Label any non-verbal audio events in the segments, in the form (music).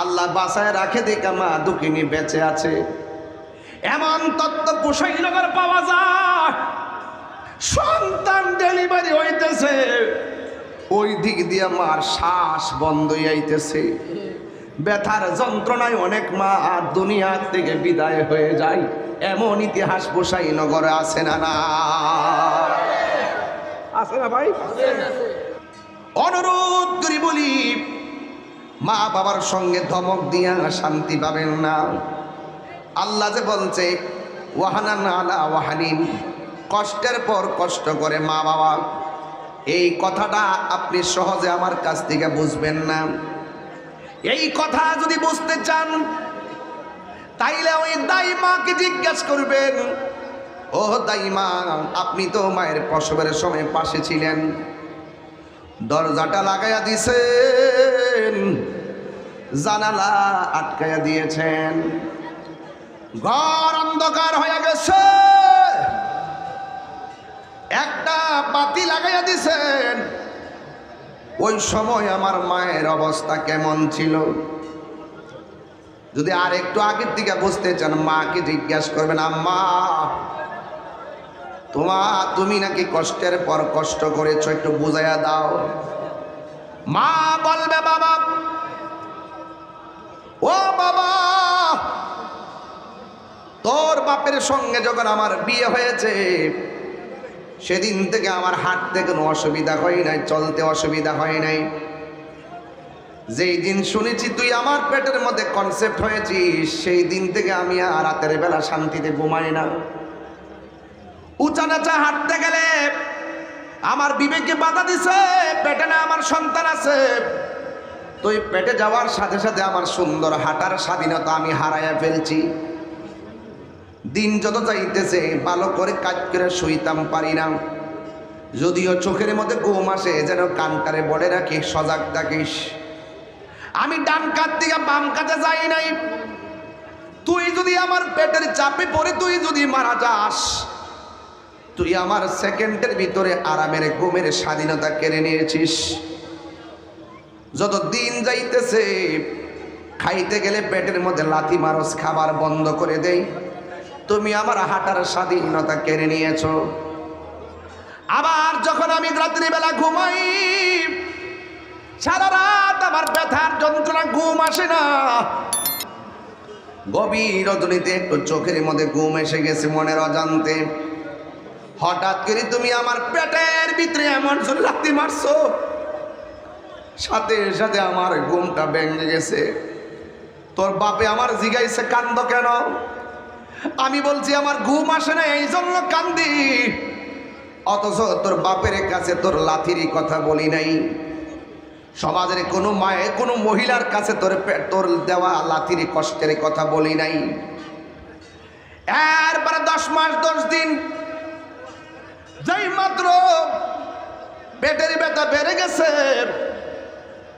আল্লাহ বাসায় রাখে দেখা মা দুঃখিনী বেঁচে আছে। এমন তত্ত্ব কুশাইনগর পাওয়া যায়। সন্তান ডেলিভারি হইতেছে। ওই দিক দিয়ে মার শ্বাস বন্ধ হইতেছে ব্যথার যন্ত্রণায় অনেক মা আর দুনিয়ার থেকে বিদায় হয়ে যায়। এমন ইতিহাস কুশাইনগরে আছে না না? আছে না ভাই? অনুরোধ করি বলি মা বাবার সঙ্গে ধমক দিয়া শান্তি পাবেন না। আল্লাহ যে বলছে, ওয়াহানান আলা ওয়াহানিন। কষ্টের পর কষ্ট করে মা বাবা। এই কথাটা আপনি সহজে আমার কাছ থেকে বুঝবেন না। এই কথা যদি বুঝতে চান, তাইলে ওই দাই মাকে জিজ্ঞেস করবেন ও দাই মা আপনি তো মায়ের প্রসবের সময় পাশে ছিলেন। দরজাটা লাগাইয়া দিছেন। জানালা আটকাইয়া দিয়েছেন। ঘর অন্ধকার হয়ে গেছে। একটা বাতি লাগাইয়া দিছেন। ওই সময় আমার মায়ের অবস্থা কেমন ছিল? যদি আর একটু আগের দিকে বুঝতে চান, মাকে জিজ্ঞাসা করবেন, আম্মা, তোমা, তুমি নাকি কষ্টের পর কষ্ট করেছ, একটু বুঝাইয়া দাও। মা বলবে, বাবা ও বাবা, তোর বাপের সঙ্গে যখন আমার বিয়ে হয়েছে, সেদিন থেকে আমার হাঁটতে কোনো অসুবিধা হয় নাই, চলতে অসুবিধা হয় নাই। যেই দিন শুনেছি তুই আমার পেটের মধ্যে কনসেপ্ট হয়েছিস সেই দিন থেকে আমি আর রাতের বেলা শান্তিতে ঘুমাই না। উঁচা নাচা হাঁটতে গেলে আমার বিবেকে বাধা দিছে, পেটে না আমার সন্তান আছে। তুই পেটে যাওয়ার সাথে সাথে আমার সুন্দর হাঁটার স্বাধীনতা আমি হারাইয়া ফেলছি। দিন যত যাইতেছে, ভালো করে কাজ করে শুইতাম পারি না। যদিও চোখের মধ্যে ঘুম আসে, যেন কানটারে বলে রাখি সজাগ থাকিস। আমি ডান কাত থেকে বাম কাতে যাই নাই। তুই যদি আমার পেটের চাপে পড়ে, তুই যদি মারা যাস, তুই আমার সেকেন্ডের ভিতরে আরামের ঘুমের স্বাধীনতা কেড়ে নিয়েছিস। যত দিন যাইতেছে, খাইতে গেলে পেটের মধ্যে লাথি মারস, খাবার বন্ধ করে দেই। তুমি আমার হাঁটার স্বাধীনতা কেড়ে নিয়েছ। আবার যখন আমি রাত্রিবেলা ঘুমাই, সারা রাত আমার ব্যথার যন্ত্রণা, ঘুম আসে না। গভীর রজনীতে একটু চোখের মধ্যে ঘুম এসে গেছে মনের অজান্তে। হঠাৎ করে তুমি আমার পেটের ভিতরে এমন লাথি মারছো সাথে সাথে আমার ঘুমটা ভেঙে গেছে। তোর বাপে আমার জিগাইছে, কান্দ কেন? আমি বলছি, আমার ঘুম আসে না এই জন্য কান্দি। অথচ তোর বাপের কাছে তোর লাথিরই কথা বলি নাই। সমাজের কোনো মায়ে, কোনো মহিলার কাছে তোর তোর দেওয়া লাথির কষ্টের কথা বলি নাই। এরপরে দশ মাস, দশ দিন যেই মাত্র পেটের ব্যথা বেড়ে গেছে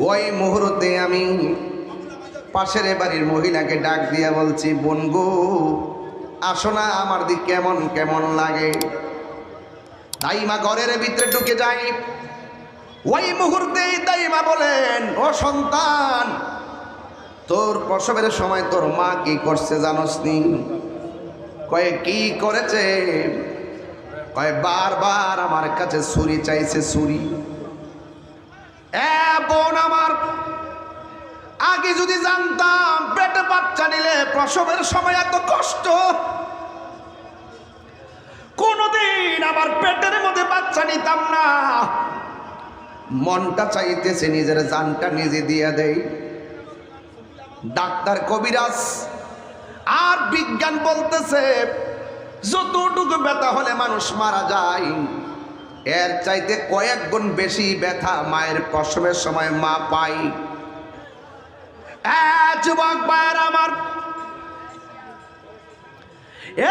ওই মুহূর্তে আমি পাশের বাড়ির মহিলাকে ডাক দিয়া বলছি, বোন গো, আসো না, আমার দিক কেমন কেমন লাগে? দাইমা ঘরের ভিতরে ঢুকে যাই ওই মুহূর্তে দাইমা বলেন, ও সন্তান, তোর প্রসবের সময় তোর মা কি করছে জানোস নি? কয়ে, কি করেছে? কয়, বারবার আমার কাছে ছুরি চাইছে, ছুরি। বোন আমার, আগে যদি জানতাম পেটে বাচ্চা নিলে প্রসবের সময় এত কষ্ট। কোনদিন আমার পেটের মধ্যে বাচ্চা নিতাম না। মনটা চাইতেছে নিজের জানটা নিজে দিয়ে দেয় ডাক্তার কবিরাজ আর বিজ্ঞান বলতেছে, যতটুকু ব্যথা হলে মানুষ মারা যায়। এর চাইতে কয়েক গুণ বেশি ব্যথা মায়ের প্রসবের সময় মা পাই যুবক ভাইয়ের আমার।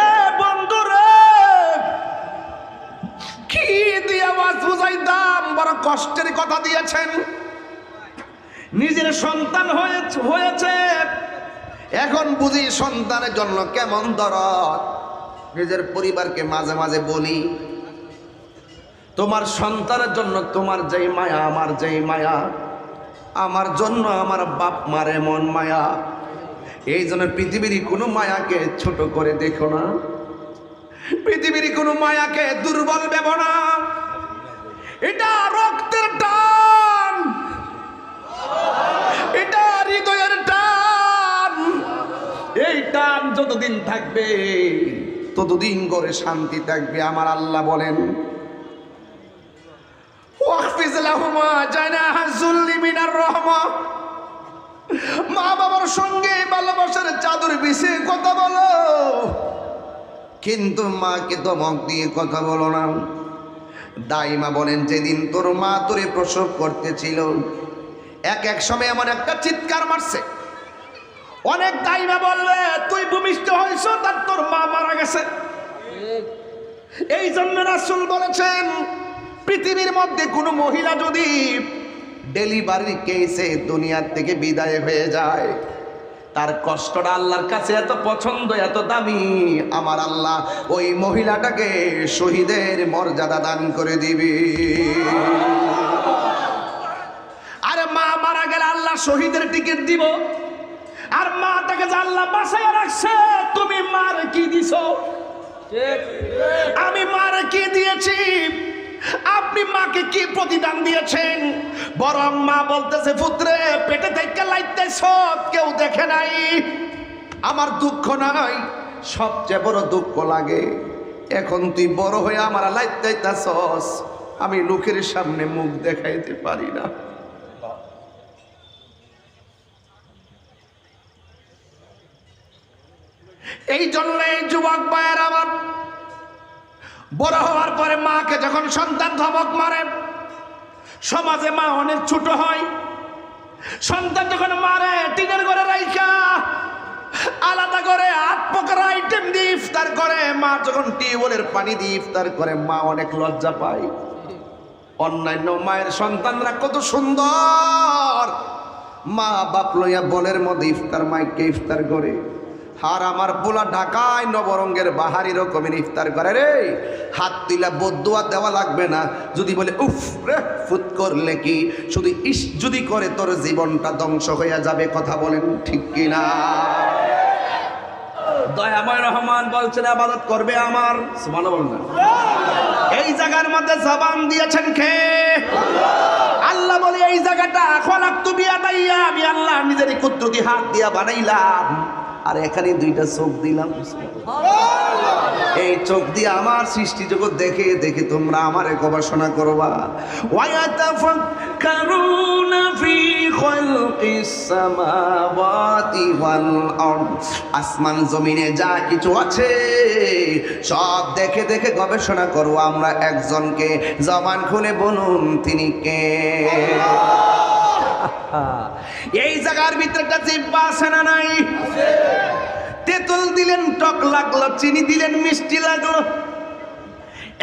এ বন্ধু রে কি দিয়ে আওয়াজ বুঝাইতাম? বড় কষ্টের কথা দিয়েছেন। নিজের সন্তান হয়েছে। এখন বুঝি সন্তানের জন্য কেমন দরদ। নিজের পরিবারকে মাঝে মাঝে বলি তোমার সন্তানের জন্য তোমার যেই মায়া, আমার যেই মায়া, আমার জন্য আমার বাপ মারে মন মায়া। এই জন্য পৃথিবীর কোনো মায়াকে ছোট করে দেখো না। পৃথিবীর কোনো মায়াকে দুর্বল ভেব না। এটা রক্তের টান। এটা হৃদয়ের টান। এই টান যতদিন থাকবে, ততদিন করে শান্তি থাকবে, আমার আল্লাহ বলেন ওয়াকফিজ লাহুমা জানাহা যুল্লি মিনার রহমা মা বাবার সঙ্গে ভালোবাসার চাদর বিছিয়ে কথা বলো। কিন্তু মাকে দমক দিয়ে কথা বলো না। দাইমা বলেন যেদিন তোর মা তোরে প্রসব করতেছিল এক এক সময় আমার একটা চিৎকার মারছে। অনেক দাইমা বলবে তুই ভূমিষ্ঠ হয়েছ তার তোর মা মারা গেছে। এই জন্য রাসুল বলেছেন পৃথিবীর মধ্যে কোনো মহিলা যদি ডেলিভারি কেসে দুনিয়ার থেকে বিদায় হয়ে যায় তার কষ্টটা আল্লাহর কাছে এত পছন্দ এত দামি আমার আল্লাহ ওই মহিলাটাকে শহীদের মর্যাদা দান করে দিবি। আরে মা মারা গেলে আল্লাহ শহীদের টিকিট দিব আর মা তাকে যে আল্লাহ বাসায় রাখছে তুমি মার কি দিছো? আমি মার কি দিয়েছি? আপনি মাকে কি প্রতিদান দিয়েছেন? বরং মা বলতেছে, পুত্রে, পেটে থেকে সব কেউ দেখে নাই। আমার দুঃখ নাই সবচেয়ে বড় দুঃখ লাগে। এখন তুই বড় হয়ে আমার লাইতাইতাছস আমি লোকের সামনে মুখ দেখাইতে পারি না। এই জন্য এই যুবক ভাইয়ের আমার বড় হওয়ার পরে মাকে যখন সন্তান ধমক মারে, সমাজে মা অনেক ছোট হয়। সন্তান যখন মারে, টিনের ঘরে রাইখা, আলাদা করে আট প্রকার আইটেম দিয়ে ইফতার করে। মা যখন টিউবওয়েলের পানি দিয়ে ইফতার করে, মা অনেক লজ্জা পায়। অন্যান্য মায়ের সন্তানরা কত সুন্দর। মা বাপ লইয়া বলের মধ্যে ইফতার, মাইকে ইফতার করে। আর আমার পোলা ঢাকায় নবরঙ্গের বাহারি রকমের ইফতার করে রে। হাত দিলা বদুয়া দেওয়া লাগবে না। যদি বলে, উফ রে, ফুত করলে কি? শুধু ইস, যদি করে তোর জীবনটা ধ্বংস হইয়া যাবে, কথা বলেন ঠিক কিনা? দয়াময় রহমান বলছেন, আবাদত করবে আমার। এই জায়গার মধ্যে জবান দিয়েছেন খে আল্লাহ বলে, এই জায়গাটা খলাক তুমি আদাইয়া আমি আল্লাহ নিজের কুদ্রতি হাত দিয়া বানাইলাম। আর এখানে দুইটা চোখ দিলাম। এই চোখ দিয়ে আমার সৃষ্টি জগৎ দেখে দেখে তোমরা আমারে গবেষণা করবা। আসমান, জমিনে যা কিছু আছে, সব দেখে দেখে গবেষণা করব আমরা একজনকে জবান খুলে বলুন, তিনি কে? (laughs) এই জায়গার ভিতরে একটা জিব্বা আছে না নাই? তেঁতুল দিলেন, টক লাগল, চিনি দিলেন, মিষ্টি লাগল।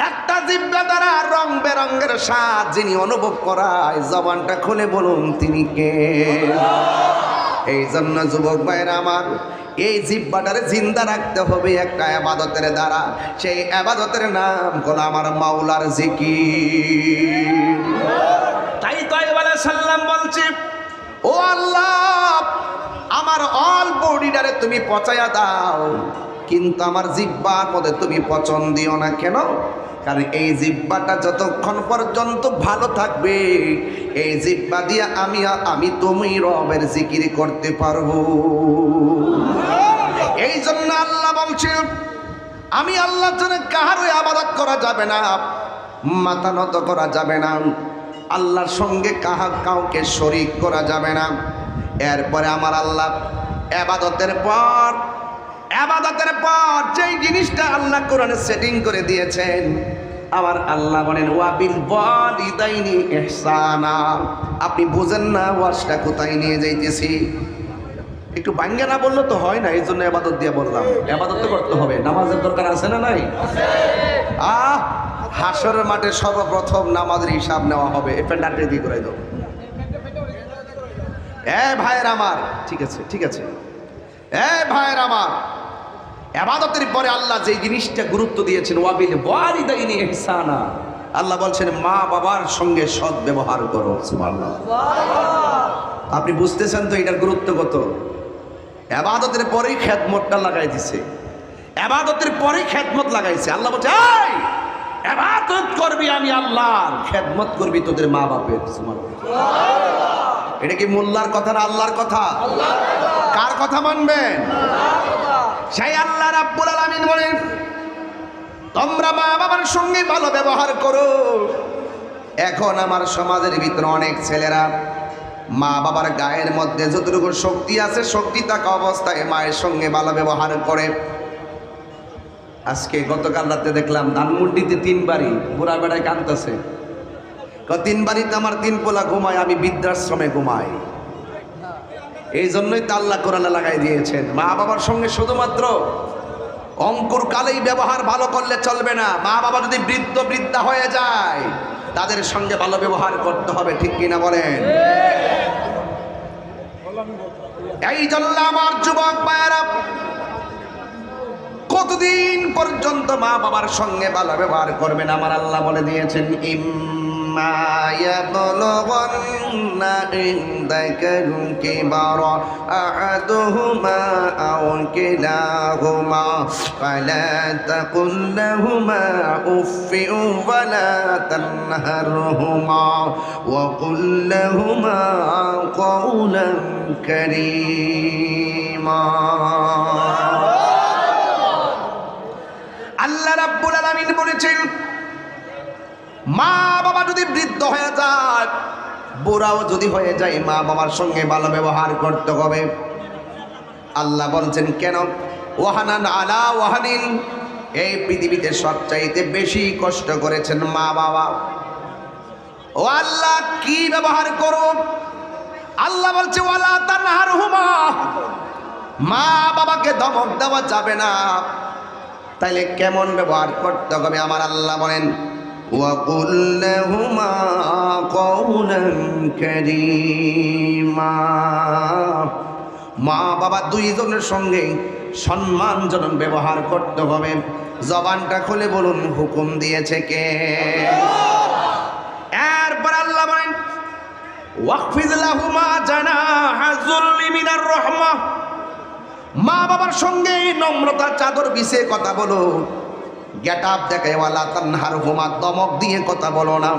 একটা জিব্বা দ্বারা রং বেরঙ্গের স্বাদ যিনি অনুভব করায়, জবানটা খুলে বলুন, তিনি কে? এই জন্য যুবক ভাইরা আমার, এই জিব্বাটারে জিন্দা রাখতে হবে একটা আবাদতের দ্বারা। সেই আবাদতের নাম হলো আমার মাওলার জিকির। তাই তো এবারে সাল্লাম বলছে, ও আল্লাহ, আমার অল বডিটারে তুমি পচাইয়া দাও, কিন্তু আমার জিব্বার মধ্যে তুমি পচন দিও না কেন? কারণ এই জিব্বাটা যতক্ষণ পর্যন্ত ভালো থাকবে, এই জিব্বা দিয়ে আমি আমি তুমি রবের জিকির করতে পারব। এই জন্য আল্লাহ বলছেন আমি আল্লাহ জন্য কাহারই আবাদত করা যাবে না, মাথা নত করা যাবে না। আল্লাহর সঙ্গে কাহা কাউকে শরিক করা যাবে না। এরপরে আমার আল্লাহ আবাদতের পর আবাদতের পর যেই জিনিসটা আল্লাহ কোরআনে সেটিং করে দিয়েছেন আমার আল্লাহ বলেন ওয়াবিল ওয়ালিদাইনি ইহসানা। আপনি বুঝেন না ওয়াজটা কোথায় নিয়ে যাইতেছি। একটু বাঙ্গা না বললে তো হয় না এই জন্য আবাদত দিয়ে বললাম। আবাদত তো করতে হবে নামাজের দরকার আছে না নাই? আহ! হাসরের মাঠে সর্বপ্রথম নামাজের হিসাব নেওয়া হবে। এ পেন্ডারটা দিয়ে করে দাও। এ ভাইয়ের আমার। ঠিক আছে ঠিক আছে। এ ভাইয়ের আমার। আবাদতের পরে আল্লাহ যে জিনিসটা গুরুত্ব দিয়েছেন, ওয়াবিল ওয়ালিদাইনি ইহসানা। আল্লাহ বলছেন, মা বাবার সঙ্গে সৎ ব্যবহার করো। সুবহানাল্লাহ। আপনি বুঝতেছেন তো এটার গুরুত্ব কত? আবাদতের পরেই খেদমতটা লাগাই দিছে। আবাদতের পরেই খেদমত লাগাইছে। আল্লাহ বলছে, এই! আবাদত করবি আমি আল্লাহর। খেদমত করবি তোদের মা বাপের। এটা কি মোল্লার কথা না আল্লাহর কথা? কার কথা মানবেন? সেই আল্লাহ রাব্বুল আলামিন বলেন, তোমরা মা বাবার সঙ্গে ভালো ব্যবহার করো। এখন আমার সমাজের ভিতরে অনেক ছেলেরা মা বাবার গায়ের মধ্যে যতটুকু শক্তি আছে, শক্তি থাকা অবস্থায় মায়ের সঙ্গে ভালো ব্যবহার করে। আজকে গতকাল রাতে দেখলাম ধানমন্ডিতে তিন বাড়ি বুড়া বেড়ায় কাঁদতেছে তিন বাড়িতে আমার তিন পোলা ঘুমায় আমি বৃদ্ধাশ্রমে ঘুমাই। এই জন্যই তো আল্লাহ কোরআনে লাগাই দিয়েছেন। মা বাবার সঙ্গে শুধুমাত্র অঙ্কুর কালেই ব্যবহার ভালো করলে চলবে না। মা বাবা যদি বৃদ্ধ বৃদ্ধা হয়ে যায় তাদের সঙ্গে ভালো ব্যবহার করতে হবে ঠিক কিনা বলেন? এই জন্য আমার যুবক ভাইয়েরা কতদিন পর্যন্ত মা বাবার সঙ্গে ভালো ব্যবহার করবেন? আমার আল্লাহ বলে দিয়েছেন, ইম্মা ইয়াবলুগান্না ইনদাকাল কিবারা আহাদুহুমা আও কিলাহুমা ফালা তাকুল লাহুমা উফফিন ওয়ালা তানহারহুমা ওয়া কুল লাহুমা কওলান কারীমা আল্লাহ রাব্বুল আলামিন বলেছেন, মা বাবা যদি বৃদ্ধ হয়ে যায়, বুড়াও যদি হয়ে যায়, মা বাবার সঙ্গে ভালো ব্যবহার করতে হবে। আল্লাহ বলছেন, কেন? ওয়াহানান আলা ওয়াহানিন, এই পৃথিবীতে সবচাইতে বেশি কষ্ট করেছেন মা বাবা। ও আল্লাহ, কি ব্যবহার করো? আল্লাহ বলছে, ওয়ালা তানহার হুমা মা বাবাকে ধমক দেওয়া যাবে না। তাইলে কেমন ব্যবহার করতে হবে আমার আল্লাহ বলেন? মা বাবা দুইজনের সঙ্গে সম্মানজনক ব্যবহার করতে হবে। জবানটা খুলে বলুন, হুকুম দিয়েছে কে? এরপর আল্লাহ বলেন ওয়াকফিজলাহুমা জানা হাজুল রহমা। মা বাবার সঙ্গে নম্রতার চাদর বিছে কথা বলো। গেট আপ দেখে ওয়ালা তানহার হুমা দমক দিয়ে কথা বলো না।